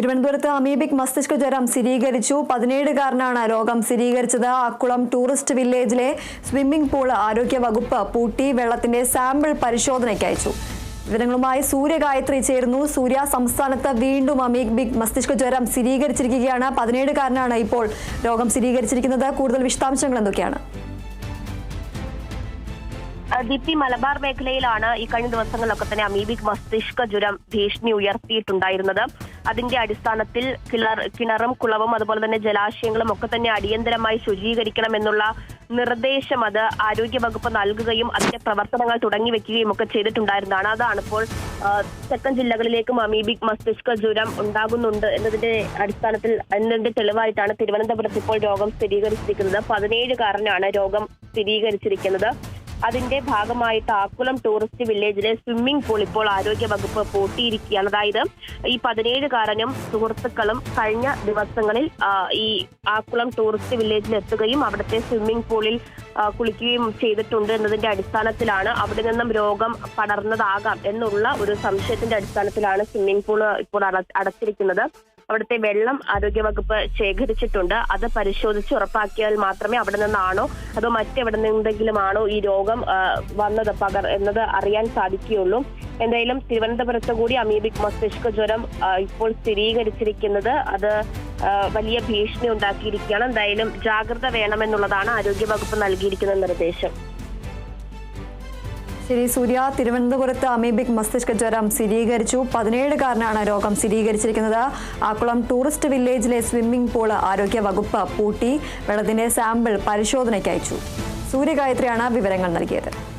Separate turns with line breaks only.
തിരുവനന്തപുരത്ത് അമീബിക് മസ്തിഷ്ക ജ്വരം സ്ഥിരീകരിച്ചു. പതിനേഴുകാരനാണ് രോഗം സ്ഥിരീകരിച്ചത്. അക്കുളം ടൂറിസ്റ്റ് വില്ലേജിലെ സ്വിമ്മിംഗ് പൂൾ ആരോഗ്യ വകുപ്പ് പൂട്ടി വെള്ളത്തിന്റെ സാമ്പിൾ പരിശോധനയ്ക്ക് അയച്ചു വിവരങ്ങളുമായി സൂര്യഗായത്രി ചേരുന്നു. സൂര്യ സംസ്ഥാനത്ത് വീണ്ടും അമീബിക് മസ്തിഷ്ക ജ്വരം സ്ഥിരീകരിച്ചിരിക്കുകയാണ്. പതിനേഴുകാരനാണ് ഇപ്പോൾ രോഗം സ്ഥിരീകരിച്ചിരിക്കുന്നത്. കൂടുതൽ വിശദാംശങ്ങൾ എന്തൊക്കെയാണ്?
ദീപ്തി മലബാർ മേഖലയിലാണ് ഈ കഴിഞ്ഞ ദിവസങ്ങളിലൊക്കെ തന്നെ അമീബിക് മസ്തിഷ്ക ജ്വരം ഭീഷണി ഉയർത്തിയിട്ടുണ്ടായിരുന്നത്. അതിന്റെ അടിസ്ഥാനത്തിൽ കിണർ കിണറും കുളവും അതുപോലെ തന്നെ ജലാശയങ്ങളും ഒക്കെ തന്നെ അടിയന്തരമായി ശുചീകരിക്കണം എന്നുള്ള നിർദ്ദേശം അത് ആരോഗ്യ വകുപ്പ് നൽകുകയും അതിന്റെ പ്രവർത്തനങ്ങൾ തുടങ്ങി വെക്കുകയും ഒക്കെ ചെയ്തിട്ടുണ്ടായിരുന്നതാണ്. അതാണ് ഇപ്പോൾ തെക്കൻ ജില്ലകളിലേക്കും അമീബിക് മസ്തിഷ്ക ജ്വരം ഉണ്ടാകുന്നുണ്ട് എന്നതിന്റെ അടിസ്ഥാനത്തിൽ എന്നതിന്റെ തെളിവായിട്ടാണ് തിരുവനന്തപുരത്ത് ഇപ്പോൾ രോഗം സ്ഥിരീകരിച്ചിരിക്കുന്നത്. പതിനേഴുകാരനാണ് രോഗം സ്ഥിരീകരിച്ചിരിക്കുന്നത്. അതിന്റെ ഭാഗമായി താക്കുളം ടൂറിസ്റ്റ് വില്ലേജിലെ സ്വിമ്മിംഗ് പൂൾ ഇപ്പോൾ ആരോഗ്യ വകുപ്പ് പൂട്ടിയിരിക്കുകയാണ്. അതായത് ഈ പതിനേഴുകാരനും സുഹൃത്തുക്കളും കഴിഞ്ഞ ദിവസങ്ങളിൽ ഈ ആക്കുളം ടൂറിസ്റ്റ് വില്ലേജിൽ എത്തുകയും അവിടുത്തെ സ്വിമ്മിംഗ് പൂളിൽ കുളിക്കുകയും ചെയ്തിട്ടുണ്ട് എന്നതിന്റെ അടിസ്ഥാനത്തിലാണ് അവിടെ നിന്നും രോഗം പടർന്നതാകാം എന്നുള്ള ഒരു സംശയത്തിന്റെ അടിസ്ഥാനത്തിലാണ് സ്വിമ്മിംഗ് പൂൾ ഇപ്പോൾ അട- അടച്ചിരിക്കുന്നത്. അവിടുത്തെ വെള്ളം ആരോഗ്യവകുപ്പ് ശേഖരിച്ചിട്ടുണ്ട്. അത് പരിശോധിച്ച് ഉറപ്പാക്കിയാൽ മാത്രമേ അവിടെ നിന്നാണോ അതോ മറ്റെവിടെ നിന്നെങ്കിലും ആണോ ഈ രോഗം വന്നത് പകർ എന്നത് അറിയാൻ സാധിക്കുകയുള്ളൂ. എന്തായാലും തിരുവനന്തപുരത്ത് കൂടി അമീബിക് മസ്തിഷ്ക ജ്വരം ഇപ്പോൾ സ്ഥിരീകരിച്ചിരിക്കുന്നത്. അത് വലിയ ഭീഷണി ഉണ്ടാക്കിയിരിക്കുകയാണ്. എന്തായാലും ജാഗ്രത വേണമെന്നുള്ളതാണ് ആരോഗ്യവകുപ്പ് നൽകിയിരിക്കുന്ന നിർദ്ദേശം.
ശരി സൂര്യ. തിരുവനന്തപുരത്ത് അമീബിക് മസ്തിഷ്ക ജ്വരം സ്ഥിരീകരിച്ചു. പതിനേഴുകാരനാണ് രോഗം സ്ഥിരീകരിച്ചിരിക്കുന്നത്. ആക്കുളം ടൂറിസ്റ്റ് വില്ലേജിലെ സ്വിമ്മിംഗ് പൂൾ ആരോഗ്യ വകുപ്പ് പൂട്ടി. വെള്ളത്തിന്റെ സാമ്പിൾ പരിശോധനയ്ക്ക് അയച്ചു. സൂര്യഗായത്രിയാണ് വിവരങ്ങൾ നൽകിയത്.